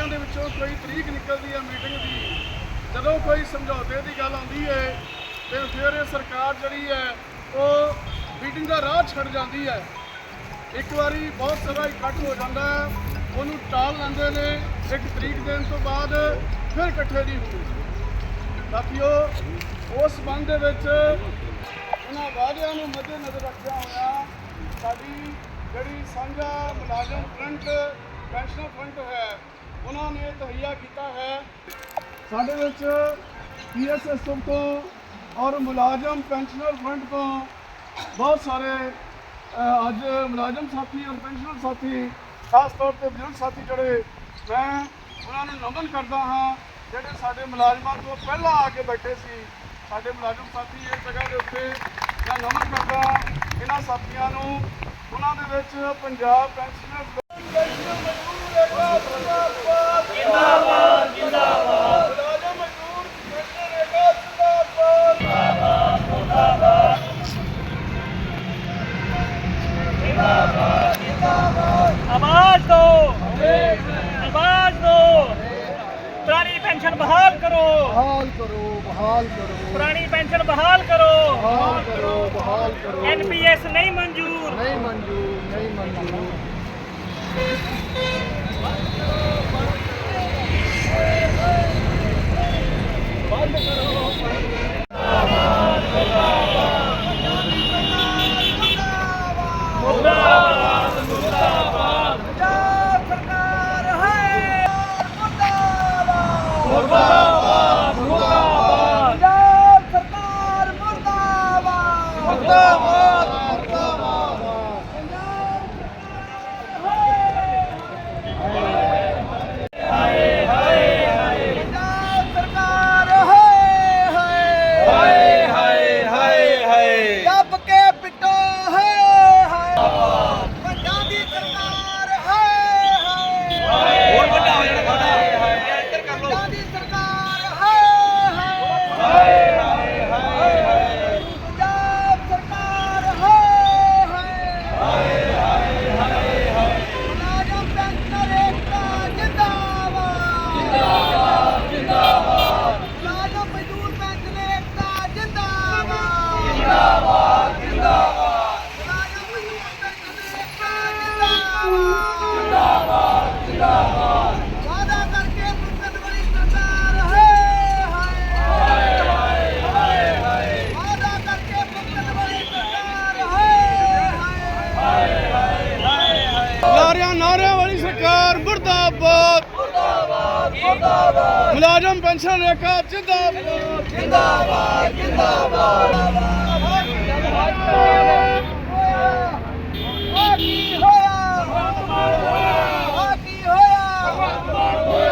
ਧਰਨੇ ਦੇ ਵਿੱਚੋਂ ਕੋਈ ਤਰੀਕ ਨਿਕਲਦੀ ਹੈ ਮੀਟਿੰਗ ਦੀ, ਜਦੋਂ ਕੋਈ ਸਮਝੌਤੇ ਦੀ ਗੱਲ ਆਉਂਦੀ ਹੈ ਤੇ ਫਿਰ ਇਹ ਸਰਕਾਰ ਜਿਹੜੀ ਹੈ ਉਹ ਮੀਟਿੰਗ ਦਾ ਰਾਹ ਛੱਡ ਜਾਂਦੀ ਹੈ ਇੱਕ ਵਾਰੀ ਬਹੁਤ ਸਾਰਾ ਇਕੱਠ ਹੋ ਜਾਂਦਾ ਹੈ ਉਹਨੂੰ ਟਾਲ ਲੈਂਦੇ ਨੇ, ਇੱਕ ਤਰੀਕ ਦੇਣ ਤੋਂ ਬਾਅਦ ਫਿਰ ਇਕੱਠੇ ਨਹੀਂ ਹੁੰਦੇ। ਸਾਥੀਓ, ਉਸ ਸੰਬੰਧ ਦੇ ਵਿੱਚ ਉਹਨਾਂ ਵਾਅਦਿਆਂ ਨੂੰ ਮੱਦੇ ਨਜ਼ਰ ਰੱਖਿਆ ਹੋਇਆ ਸਾਡੀ ਜਿਹੜੀ ਸਾਂਝਾ ਮੁਲਾਜ਼ਮ ਫਰੰਟ ਪੈਨਸ਼ਨਰ ਫਰੰਟ ਹੈ ਉਹਨਾਂ ਨੇ ਤਹਈਆ ਕੀਤਾ ਹੈ। ਸਾਡੇ ਵਿੱਚ ਪੀਐਸਐਸ ਤੋਂ ਔਰ ਮੁਲਾਜ਼ਮ ਪੈਨਸ਼ਨਰ ਫਰੰਟ ਤੋਂ ਬਹੁਤ ਸਾਰੇ ਅੱਜ ਮੁਲਾਜ਼ਮ ਸਾਥੀ ਔਰ ਪੈਨਸ਼ਨਰ ਸਾਥੀ, ਖਾਸ ਤੌਰ ਤੇ ਬਜ਼ੁਰਗ ਸਾਥੀ ਜਿਹੜੇ ਮੈਂ ਉਹਨਾਂ ਨੂੰ ਨਮਨ ਕਰਦਾ ਹਾਂ, ਜਿਹੜੇ ਸਾਡੇ ਮੁਲਾਜ਼ਮਾਂ ਤੋਂ ਪਹਿਲਾਂ ਆ ਕੇ ਬੈਠੇ ਸੀ, ਸਾਡੇ ਮੁਲਾਜ਼ਮ ਸਾਥੀ ਇਸ ਜਗ੍ਹਾ ਦੇ ਉੱਤੇ ਮੈਂ ਨਮਨ ਕਰਦਾ ਇਹਨਾਂ ਸਾਥੀਆਂ ਨੂੰ। ਉਹਨਾਂ ਦੇ ਵਿੱਚ ਪੰਜਾਬ ਪੈਨਸ਼ਨਰ ਬਹਾਲ ਕਰੋ ਬਹਾਲ ਕਰੋ। ਪੁਰਾਣੀ ਪੈਨਸ਼ਨ ਬਹਾਲ ਕਰੋ। ਬਹਾਲ ਕਰੋ ਬਹਾਲ ਕਰੋ। ਐਨਪੀਐਸ ਨਹੀਂ ਮਨਜ਼ੂਰ। ਨਹੀਂ ਮਨਜ਼ੂਰ ਨਹੀਂ ਮਨਜ਼ੂਰ। ਪੰਜਾਬ ਸਰਕਾਰ ਹੈ ਮੁਰਦਾਬਾਦ ਮੁਰਦਾਬਾਦ ਮੁਰਦਾਬਾਦ ਪੰਜਾਬ ਸਰਕਾਰ ਮੁਰਦਾਬਾਦ ਮੁਰਦਾਬਾਦ ਮੁਰਦਾਬਾਦ ਪੰਜਾਬ ਸਰਕਾਰ ਹੈ ਹੈ ਹਾਏ ਹਾਏ ਹਾਏ ਹਾਏ ਦੱਬ ਕੇ ਪਿੱਟੋ ਹੈ ਹੈ ਪੰਜਾਬ ਦੀ ਸਰਕਾਰ ਹੈ ਹੈ ਹੋਰ ਵੱਡਾ ਹੋ ਜਾਣਾ ਵੱਡਾ ਇੱਧਰ ਕਰ ਲਓ ਪੰਜਾਬ ਦੀ ਸਰਕਾਰ ਹੈ ਹੈ ਪੰਜਾਬ ਸਰਕਾਰ ਹੈ ਹੈ ਮੁਲਾਜ਼ਮ ਪੈਨਸ਼ਨਰ ਏਕਤਾ ਜਿੰਦਾਬਾਦ ਜਿੰਦਾਬਾਦ ਜਿੰਦਾਬਾਦ ਮੁਲਾਜ਼ਮ ਮਜ਼ਦੂਰ ਪੈਨਸ਼ਨਰ ਏਕਤਾ ਜਿੰਦਾਬਾਦ ਜਿੰਦਾਬਾਦ ਜਿੰਦਾਬਾਦ ਮੁਲਾਜ਼ਮ ਮਜ਼ਦੂਰ ਪੈਨਸ਼ਨਰ ਏਕਤਾ ਜਿੰਦਾਬਾਦ ਜਿੰਦਾਬਾਦ ਵਾਦਾ ਕਰਕੇ ਮੁਕਤ ਵਾਲੀ ਸਰਕਾਰ ਹੈ ਹਾਏ ਹਾਏ ਹਾਏ ਵਾਦਾ ਕਰਕੇ ਮੁਕਤ ਵਾਲੀ ਸਰਕਾਰ ਹੈ ਹਾਏ ਨਾਰਿਆਂ ਨਾਰਿਆਂ ਵਾਲੀ ਸਰਕਾਰ ਮੁਰਦਾਬਾਦ। ਮੁਰਦਾਬਾਦ ਮੁਰਦਾਬਾਦ ਮੁਲਾਜ਼ਮ ਪੈਨਸ਼ਨ ਰੇਖਾ ਜਿੰਦਾਬਾਦ। ਜਿੰਦਾਬਾਦ ਜਿੰਦਾਬਾਦ। ਕੀ ਹੋਇਆ। ਕੀ ਹੋਇਆ।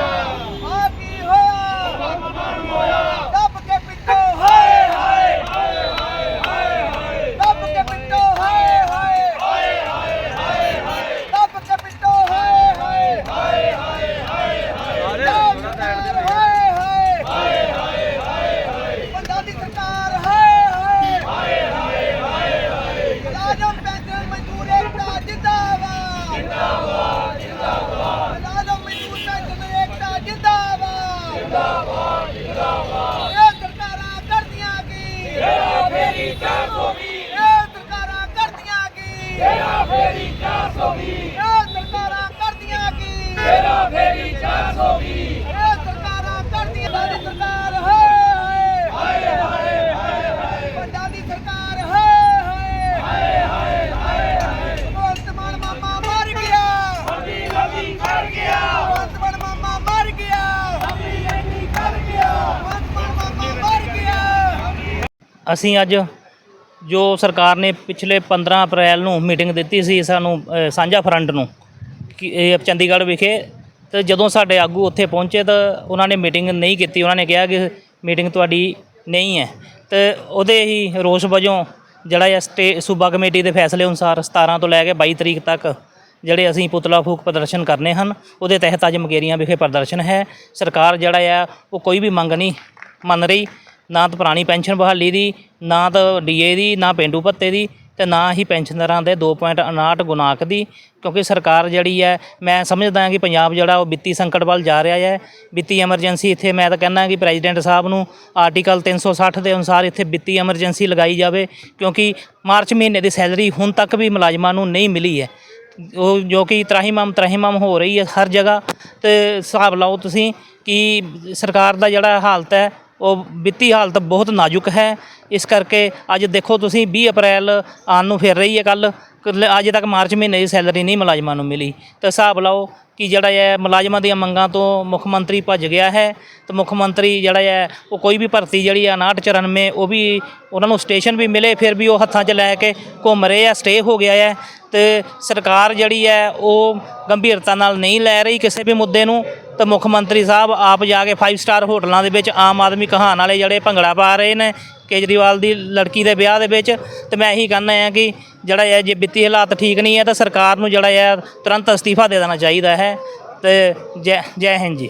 ਤੇਰਾ ਫੇਰੀ 420 ਇਹ ਸਰਕਾਰਾਂ ਕਰਦੀਆਂ ਕੀ? ਤੇਰਾ ਫੇਰੀ 420 ਇਹ ਸਰਕਾਰਾਂ ਕਰਦੀਆਂ ਸਾਡੀ ਸਰਕਾਰ ਹੈ ਹਾਏ। ਹਾਏ ਹਾਏ ਪੰਜਾਬ ਦੀ ਸਰਕਾਰ ਹੈ ਹਾਏ। ਹਾਏ ਹਾਏ ਭਗਵੰਤ ਮਾਨ ਮਾਮਾ ਮਰ ਗਿਆ। ਅੱਡੀ ਲੱਗੀ ਕਰ ਗਿਆ। ਭਗਵੰਤ ਮਾਨ ਮਾਮਾ ਮਰ ਗਿਆ। ਅੱਡੀ ਲੱਗੀ ਕਰ ਗਿਆ। ਭਗਵੰਤ ਮਾਨ ਮਾਮਾ ਮਰ ਗਿਆ। ਅਸੀਂ ਅੱਜ ਜੋ ਸਰਕਾਰ ਨੇ ਪਿਛਲੇ 15 ਅਪ੍ਰੈਲ ਨੂੰ ਮੀਟਿੰਗ ਦਿੱਤੀ ਸੀ ਸਾਨੂੰ ਅ, ਸਾਂਝਾ ਫਰੰਟ ਨੂੰ ਕਿ ਇਹ ਚੰਡੀਗੜ੍ਹ ਵਿਖੇ ਤੇ ਜਦੋਂ ਸਾਡੇ ਆਗੂ ਉੱਥੇ ਪਹੁੰਚੇ ਤਾਂ ਉਹਨਾਂ ਨੇ ਮੀਟਿੰਗ ਨਹੀਂ ਕੀਤੀ। ਉਹਨਾਂ ਨੇ ਕਿਹਾ ਕਿ ਮੀਟਿੰਗ ਤੁਹਾਡੀ ਨਹੀਂ ਹੈ। ਤੇ ਉਹਦੇ ਹੀ ਰੋਸ ਵਜੋਂ ਜਿਹੜਾ ਇਹ ਸਟੇ ਸੂਬਾ ਕਮੇਟੀ ਦੇ ਫੈਸਲੇ ਅਨੁਸਾਰ 17 ਤੋਂ ਲੈ ਕੇ 22 ਤਰੀਕ ਤੱਕ ਜਿਹੜੇ ਅਸੀਂ ਪੁਤਲਾ ਫੂਕ ਪ੍ਰਦਰਸ਼ਨ ਕਰਨੇ ਹਨ ਉਹਦੇ ਤਹਿਤ ਅੱਜ ਮਕੇਰੀਆਂ ਵਿਖੇ ਪ੍ਰਦਰਸ਼ਨ ਹੈ। ਸਰਕਾਰ ਜਿਹੜਾ ਆ ਉਹ ਕੋਈ ਵੀ ਮੰਗ ਨਹੀਂ ਮੰਨ ਰਹੀ। ਨਾ ਤਾਂ ਪੁਰਾਣੀ ਪੈਨਸ਼ਨ ਬਹਾਲੀ ਦੀ, ਨਾ ਤਾਂ ਡੀਏ ਦੀ, ਨਾ ਪੇਂਡੂ ਭੱਤੇ ਦੀ ਤੇ ਨਾ ਹੀ ਪੈਨਸ਼ਨਰਾਂ ਦੇ 2.59 ਗੁਣਾਕ ਦੀ। ਕਿਉਂਕਿ ਸਰਕਾਰ ਜਿਹੜੀ ਹੈ, ਮੈਂ ਸਮਝਦਾ ਹਾਂ ਕਿ ਪੰਜਾਬ ਜਿਹੜਾ ਉਹ ਵਿੱਤੀ ਸੰਕਟ ਵੱਲ ਜਾ ਰਿਹਾ ਹੈ। ਵਿੱਤੀ ਐਮਰਜੈਂਸੀ ਇੱਥੇ ਮੈਂ ਤਾਂ ਕਹਿੰਦਾ ਕਿ ਪ੍ਰੈਜ਼ੀਡੈਂਟ ਸਾਹਿਬ ਨੂੰ ਆਰਟੀਕਲ 360 ਦੇ ਅਨੁਸਾਰ ਇੱਥੇ ਵਿੱਤੀ ਐਮਰਜੈਂਸੀ ਲਗਾਈ ਜਾਵੇ। ਕਿਉਂਕਿ ਮਾਰਚ ਮਹੀਨੇ ਦੀ ਸੈਲਰੀ ਹੁਣ ਤੱਕ ਵੀ ਮੁਲਾਜ਼ਮਾਂ ਨੂੰ ਨਹੀਂ ਮਿਲੀ ਹੈ। ਉਹ ਜੋ ਕਿ ਤਰਾਹੀਮਾਮ ਤਰਾਹੀਮਾਮ ਹੋ ਰਹੀ ਹੈ ਹਰ ਜਗ੍ਹਾ। ਤੇ ਹਿਸਾਬ ਲਾਓ ਤੁਸੀਂ ਕਿ ਸਰਕਾਰ ਦਾ ਜਿਹੜਾ ਹਾਲਤ ਹੈ ਉਹ ਵਿੱਤੀ ਹਾਲਤ ਬਹੁਤ ਨਾਜ਼ੁਕ ਹੈ। ਇਸ ਕਰਕੇ ਅੱਜ ਦੇਖੋ ਤੁਸੀਂ 20 ਅਪ੍ਰੈਲ ਆਉਣ ਨੂੰ ਫਿਰ ਰਹੀ ਹੈ ਕੱਲ੍ਹ। ਕੱਲ ਅਜੇ ਤੱਕ ਮਾਰਚ ਮਹੀਨੇ ਦੀ ਸੈਲਰੀ ਨਹੀਂ ਮੁਲਾਜ਼ਮਾਂ ਨੂੰ ਮਿਲੀ। ਤਾਂ ਹਿਸਾਬ ਲਾਓ ਕਿ ਜਿਹੜਾ ਹੈ ਮੁਲਾਜ਼ਮਾਂ ਦੀਆਂ ਮੰਗਾਂ ਤੋਂ ਮੁੱਖ ਮੰਤਰੀ ਭੱਜ ਗਿਆ ਹੈ, ਤੇ ਮੁੱਖ ਮੰਤਰੀ ਜਿਹੜਾ ਹੈ ਉਹ ਕੋਈ ਵੀ ਭਰਤੀ ਜਿਹੜੀ ਆ 5994 ਉਹ ਵੀ ਉਹਨਾਂ ਨੂੰ ਸਟੇਸ਼ਨ ਵੀ ਮਿਲੇ, ਫਿਰ ਵੀ ਉਹ ਹੱਥਾਂ 'ਚ ਲੈ ਕੇ ਘੁੰਮ ਰਹੇ ਆ, ਸਟੇ ਹੋ ਗਿਆ ਹੈ ਤੇ ਸਰਕਾਰ ਜਿਹੜੀ ਹੈ ਉਹ ਗੰਭੀਰਤਾ ਨਾਲ ਨਹੀਂ ਲੈ ਰਹੀ ਕਿਸੇ ਵੀ ਮੁੱਦੇ ਨੂੰ। ਤਾਂ ਮੁੱਖ ਮੰਤਰੀ ਸਾਹਿਬ ਆਪ ਜਾ ਕੇ 5 ਸਟਾਰ ਹੋਟਲਾਂ ਦੇ ਵਿੱਚ ਆਮ ਆਦਮੀ ਕਹਾਣ ਵਾਲੇ ਜਿਹੜੇ ਭੰਗੜਾ ਪਾ ਰਹੇ ਨੇ ਕੇਜਰੀਵਾਲ ਦੀ ਲੜਕੀ ਦੇ ਵਿਆਹ ਦੇ ਵਿੱਚ ਤੇ ਮੈਂ ਇਹੀ ਕਹਿੰਦਾ ਆ ਕਿ ਜਿਹੜਾ ਹੈ ਜੇ ਵਿੱਤੀ ਹਾਲਾਤ ਠੀਕ ਨਹੀਂ ਹੈ ਤਾਂ ਸਰਕਾਰ ਨੂੰ ਜਿਹੜਾ ਹੈ ਤੁਰੰਤ ਅਸਤੀਫਾ ਦੇ ਦੇਣਾ ਚਾਹੀਦਾ ਹੈ ਤੇ ਜੈ ਜੈ ਹਿੰਦ ਜੀ।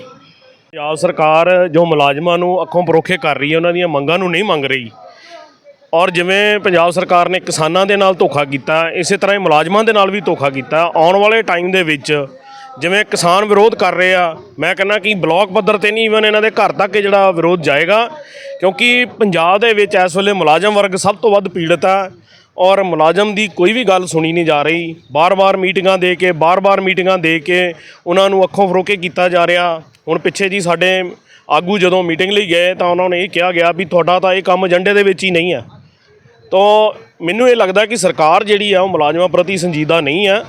ਪੰਜਾਬ ਸਰਕਾਰ ਜੋ ਮੁਲਾਜ਼ਮਾਂ ਨੂੰ ਅੱਖੋਂ ਪਰੋਖੇ ਕਰ ਰਹੀ ਹੈ, ਉਹਨਾਂ ਦੀਆਂ ਮੰਗਾਂ ਨੂੰ ਨਹੀਂ ਮੰਗ ਰਹੀ। ਔਰ ਜਿਵੇਂ ਪੰਜਾਬ ਸਰਕਾਰ ਨੇ ਕਿਸਾਨਾਂ ਦੇ ਨਾਲ ਧੋਖਾ ਕੀਤਾ, ਇਸੇ ਤਰ੍ਹਾਂ ਹੀ ਮੁਲਾਜ਼ਮਾਂ ਦੇ ਨਾਲ ਵੀ ਧੋਖਾ ਕੀਤਾ। ਆਉਣ ਵਾਲੇ ਟਾਈਮ ਦੇ ਵਿੱਚ ਜਿਵੇਂ ਕਿਸਾਨ ਵਿਰੋਧ ਕਰ ਰਹੇ ਆ, ਮੈਂ ਕਹਿੰਦਾ ਕਿ ਬਲਾਕ ਪੱਧਰ ਤੇ ਨਹੀਂ ਇਵਨ ਇਹਨਾਂ ਦੇ ਘਰ ਤੱਕ ਜਿਹੜਾ ਵਿਰੋਧ ਜਾਏਗਾ, ਕਿਉਂਕਿ ਪੰਜਾਬ ਦੇ ਵਿੱਚ ਇਸ ਵੇਲੇ ਮੁਲਾਜ਼ਮ ਵਰਗ ਸਭ ਤੋਂ ਵੱਧ ਪੀੜਤ ਆ ਔਰ ਮੁਲਾਜ਼ਮ ਦੀ ਕੋਈ ਵੀ ਗੱਲ ਸੁਣੀ ਨਹੀਂ ਜਾ ਰਹੀ। ਬਾਰ-ਬਾਰ ਮੀਟਿੰਗਾਂ ਦੇ ਕੇ, ਬਾਰ-ਬਾਰ ਮੀਟਿੰਗਾਂ ਦੇ ਕੇ ਉਹਨਾਂ ਨੂੰ ਅੱਖੋਂ ਫਰੋਕੇ ਕੀਤਾ ਜਾ ਰਿਹਾ। ਹੁਣ ਪਿੱਛੇ ਜੀ ਸਾਡੇ ਆਗੂ ਜਦੋਂ ਮੀਟਿੰਗ ਲਈ ਗਏ ਤਾਂ ਉਹਨਾਂ ਨੇ ਇਹ ਕਿਹਾ ਗਿਆ ਵੀ ਤੁਹਾਡਾ ਤਾਂ ਇਹ ਕੰਮ ਏਜੰਡੇ ਦੇ ਵਿੱਚ ਹੀ ਨਹੀਂ ਹੈ ਤੋ ਮੈਨੂੰ ਇਹ ਲੱਗਦਾ ਕਿ ਸਰਕਾਰ ਜਿਹੜੀ ਆ, ਉਹ ਮੁਲਾਜ਼ਮਾਂ ਪ੍ਰਤੀ ਸੰਜੀਦਾ ਨਹੀਂ ਹੈ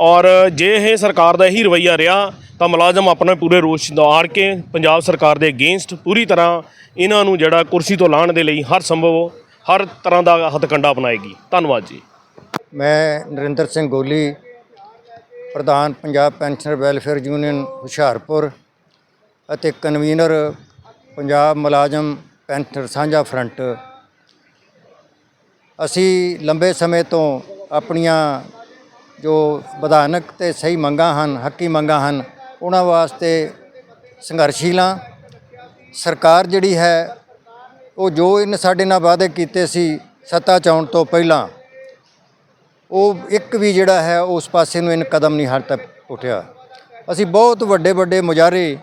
ਔਰ ਜੇ ਇਹ ਸਰਕਾਰ ਦਾ ਇਹੀ ਰਵੱਈਆ ਰਿਹਾ, ਤਾਂ ਮੁਲਾਜ਼ਮ ਆਪਣੇ ਪੂਰੇ ਰੋਸ਼ ਨਾਲ ਕੇ ਪੰਜਾਬ ਸਰਕਾਰ ਦੇ ਅਗੇਂਸਟ ਪੂਰੀ ਤਰ੍ਹਾਂ ਇਹਨਾਂ ਨੂੰ ਜਿਹੜਾ ਕੁਰਸੀ ਤੋਂ ਲਾਹਣ ਦੇ ਲਈ ਹਰ ਸੰਭਵ ਹਰ ਤਰ੍ਹਾਂ ਦਾ ਹੱਥਕੰਡਾ ਅਪਣਾਏਗੀ। ਧੰਨਵਾਦ ਜੀ। ਮੈਂ ਨਰਿੰਦਰ ਸਿੰਘ ਗੋਲੀ, ਪ੍ਰਧਾਨ Punjab pensioner welfare union, Hoshiarpur ਅਤੇ ਕਨਵੀਨਰ ਪੰਜਾਬ ਮੁਲਾਜ਼ਮ ਪੈਨਸ਼ਨਰ ਸਾਂਝਾ ਫਰੰਟ। ਅਸੀਂ ਲੰਬੇ ਸਮੇਂ ਤੋਂ ਆਪਣੀਆਂ ਜੋ ਵਿਧਾਨਕ ਤੇ ਸਹੀ ਮੰਗਾਂ ਹਨ, ਹੱਕੀ ਮੰਗਾਂ ਹਨ, ਉਹਨਾਂ ਵਾਸਤੇ ਸੰਘਰਸ਼ੀਲ ਹਾਂ ਸਰਕਾਰ ਜਿਹੜੀ ਹੈ, ਉਹ ਜੋ ਇਹਨੇ ਸਾਡੇ ਨਾਲ ਵਾਅਦੇ ਕੀਤੇ ਸੀ ਸੱਤਾ 'ਚ ਆਉਣ ਤੋਂ ਪਹਿਲਾਂ, ਉਹ ਇੱਕ ਵੀ ਜਿਹੜਾ ਹੈ, ਉਸ ਪਾਸੇ ਨੂੰ ਇਹਨ ਕਦਮ ਨਹੀਂ ਹਾਲ ਤੱਕ ਉੱਠਿਆ। ਅਸੀਂ ਬਹੁਤ ਵੱਡੇ ਵੱਡੇ ਮੁਜ਼ਾਹਰੇ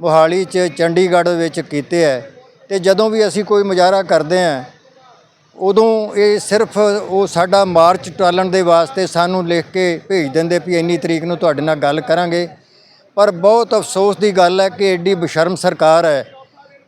ਮੋਹਾਲੀ 'ਚ, ਚੰਡੀਗੜ੍ਹ ਵਿੱਚ ਕੀਤੇ ਹੈ ਤੇ ਜਦੋਂ ਵੀ ਅਸੀਂ ਕੋਈ ਮੁਜ਼ਾਹਰਾ ਕਰਦੇ ਹਾਂ ਉਦੋਂ ਇਹ ਸਿਰਫ ਉਹ ਸਾਡਾ ਮਾਰਚ ਟਾਲਣ ਦੇ ਵਾਸਤੇ ਸਾਨੂੰ ਲਿਖ ਕੇ ਭੇਜ ਦਿੰਦੇ ਵੀ ਇੰਨੀ ਤਰੀਕ ਨੂੰ ਤੁਹਾਡੇ ਨਾਲ ਗੱਲ ਕਰਾਂਗੇ। ਪਰ ਬਹੁਤ ਅਫਸੋਸ ਦੀ ਗੱਲ ਹੈ ਕਿ ਐਡੀ ਬਸ਼ਰਮ ਸਰਕਾਰ ਹੈ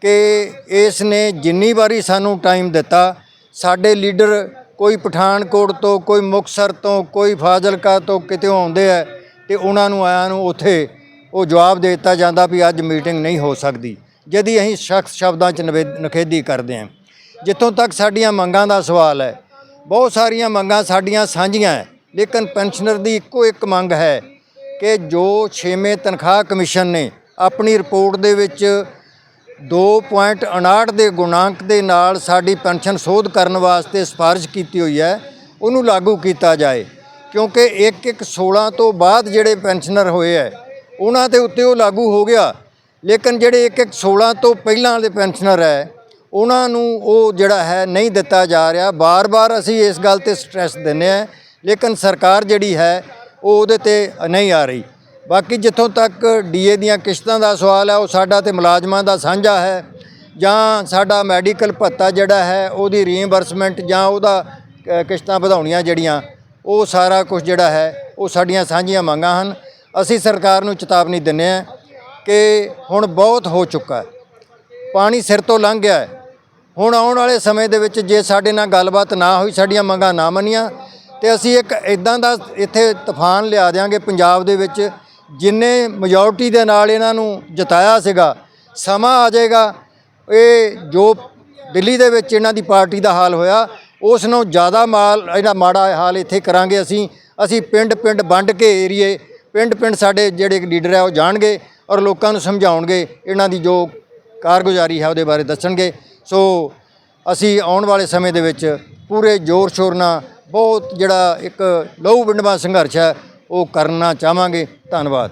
ਕਿ ਇਸ ਨੇ ਜਿੰਨੀ ਵਾਰੀ ਸਾਨੂੰ ਟਾਈਮ ਦਿੱਤਾ, ਸਾਡੇ ਲੀਡਰ ਕੋਈ ਪਠਾਨਕੋਟ ਤੋਂ, ਕੋਈ ਮੁਕਤਸਰ ਤੋਂ, ਕੋਈ ਫਾਜ਼ਿਲਕਾ ਤੋਂ ਕਿਤੇ ਆਉਂਦੇ ਆ ਤੇ ਉਹਨਾਂ ਨੂੰ ਆਇਆਂ ਨੂੰ ਉੱਥੇ ਉਹ ਜਵਾਬ ਦੇ ਦਿੱਤਾ ਜਾਂਦਾ ਵੀ ਅੱਜ ਮੀਟਿੰਗ ਨਹੀਂ ਹੋ ਸਕਦੀ। ਜਦੀ ਅਸੀਂ ਸ਼ਖਸ ਸ਼ਬਦਾਂ 'ਚ ਨਵੇ- ਨਿਖੇਧੀ ਕਰਦੇ ਹਾਂ ਜਿੱਥੋਂ ਤੱਕ ਸਾਡੀਆਂ ਮੰਗਾਂ ਦਾ ਸਵਾਲ ਹੈ। ਬਹੁਤ ਸਾਰੀਆਂ ਮੰਗਾਂ ਸਾਡੀਆਂ ਸਾਂਝੀਆਂ ਹੈ, ਲੇਕਿਨ ਪੈਨਸ਼ਨਰ ਦੀ ਇੱਕੋ ਇੱਕ ਮੰਗ ਹੈ ਕਿ ਜੋ 6ਵੇਂ ਤਨਖਾਹ ਕਮਿਸ਼ਨ ਨੇ ਆਪਣੀ ਰਿਪੋਰਟ ਦੇ ਵਿੱਚ 2.59 ਦੇ ਗੁਣਾਂਕ ਦੇ ਨਾਲ ਸਾਡੀ ਪੈਨਸ਼ਨ ਸੋਧ ਕਰਨ ਵਾਸਤੇ ਸਿਫਾਰਿਸ਼ ਕੀਤੀ ਹੋਈ ਹੈ, ਉਹਨੂੰ ਲਾਗੂ ਕੀਤਾ ਜਾਏ। ਕਿਉਂਕਿ 1-1 16 ਤੋਂ ਬਾਅਦ ਜਿਹੜੇ ਪੈਨਸ਼ਨਰ ਹੋਏ ਹੈ, ਉਹਨਾਂ ਦੇ ਉੱਤੇ ਉਹ ਲਾਗੂ ਹੋ ਗਿਆ। ਲੇਕਿਨ ਜਿਹੜੇ 1-1 16 ਤੋਂ ਪਹਿਲਾਂ ਦੇ ਪੈਨਸ਼ਨਰ ਹੈ ਉਹਨਾਂ ਨੂੰ ਉਹ ਜਿਹੜਾ ਹੈ ਨਹੀਂ ਦਿੱਤਾ ਜਾ ਰਿਹਾ। ਬਾਰ-ਬਾਰ ਅਸੀਂ ਇਸ ਗੱਲ ਤੇ ਸਟ੍ਰੈਸ ਦਿੰਦੇ ਹਾਂ, ਲੇਕਿਨ ਸਰਕਾਰ ਜਿਹੜੀ ਹੈ, ਉਹ ਉਹਦੇ ਤੇ ਨਹੀਂ ਆ ਰਹੀ। ਬਾਕੀ ਜਿੱਥੋਂ ਤੱਕ ਡੀਏ ਦੀਆਂ ਕਿਸ਼ਤਾਂ ਦਾ ਸਵਾਲ ਹੈ, ਉਹ ਸਾਡਾ ਤੇ ਮੁਲਾਜ਼ਮਾਂ ਦਾ ਸਾਂਝਾ ਹੈ, ਜਾਂ ਸਾਡਾ ਮੈਡੀਕਲ ਭੱਤਾ ਜਿਹੜਾ ਹੈ, ਉਹਦੀ ਰੀਇੰਬਰਸਮੈਂਟ ਜਾਂ ਉਹਦਾ ਕਿਸ਼ਤਾਂ ਵਧਾਉਣੀਆਂ ਜਿਹੜੀਆਂ, ਉਹ ਸਾਰਾ ਕੁਝ ਜਿਹੜਾ ਹੈ, ਉਹ ਸਾਡੀਆਂ ਸਾਂਝੀਆਂ ਮੰਗਾਂ ਹਨ। ਅਸੀਂ ਸਰਕਾਰ ਨੂੰ ਚੇਤਾਵਨੀ ਦਿੰਦੇ ਹਾਂ ਕਿ ਹੁਣ ਬਹੁਤ ਹੋ ਚੁੱਕਾ ਹੈ। ਪਾਣੀ ਸਿਰ ਤੋਂ ਲੰਘ ਗਿਆ ਹੈ। ਹੁਣ ਆਉਣ ਵਾਲੇ ਸਮੇਂ ਦੇ ਵਿੱਚ ਜੇ ਸਾਡੇ ਨਾਲ ਗੱਲਬਾਤ ਨਾ ਹੋਈ, ਸਾਡੀਆਂ ਮੰਗਾਂ ਨਾ ਮੰਨੀਆਂ, ਤੇ ਅਸੀਂ ਇੱਕ ਇਦਾਂ ਦਾ ਇੱਥੇ ਤੂਫਾਨ ਲਿਆ ਦਿਆਂਗੇ ਪੰਜਾਬ ਦੇ ਵਿੱਚ, ਜਿੰਨੇ ਮੈਜੋਰਟੀ ਦੇ ਨਾਲ ਇਹਨਾਂ ਨੂੰ ਜਿਤਾਇਆ ਸੀਗਾ, ਸਮਾਂ ਆ ਜਾਏਗਾ। ਇਹ ਜੋ ਦਿੱਲੀ ਦੇ ਵਿੱਚ ਇਹਨਾਂ ਦੀ ਪਾਰਟੀ ਦਾ ਹਾਲ ਹੋਇਆ, ਉਸ ਨੂੰ ਜ਼ਿਆਦਾ ਮਾਲ, ਇਹਦਾ ਮਾੜਾ ਹਾਲ ਇੱਥੇ ਕਰਾਂਗੇ ਅਸੀਂ। ਅਸੀਂ ਪਿੰਡ ਪਿੰਡ ਵੰਡ ਕੇ ਏਰੀਏ ਪਿੰਡ ਪਿੰਡ ਸਾਡੇ ਜਿਹੜੇ ਲੀਡਰ ਹੈ ਉਹ ਜਾਣਗੇ ਔਰ ਲੋਕਾਂ ਨੂੰ ਸਮਝਾਉਣਗੇ, ਇਹਨਾਂ ਦੀ ਜੋ ਕਾਰਗੁਜ਼ਾਰੀ ਹੈ ਉਹਦੇ ਬਾਰੇ ਦੱਸਣਗੇ। ਸੋ ਅਸੀਂ ਆਉਣ ਵਾਲੇ ਸਮੇਂ ਦੇ ਵਿੱਚ ਪੂਰੇ ਜ਼ੋਰ ਸ਼ੋਰ ਨਾਲ ਬਹੁਤ ਜਿਹੜਾ ਇੱਕ ਲਹੂ ਵਿੰਡਵਾ ਸੰਘਰਸ਼ ਹੈ, ਉਹ ਕਰਨਾ ਚਾਹਾਂਗੇ। ਧੰਨਵਾਦ।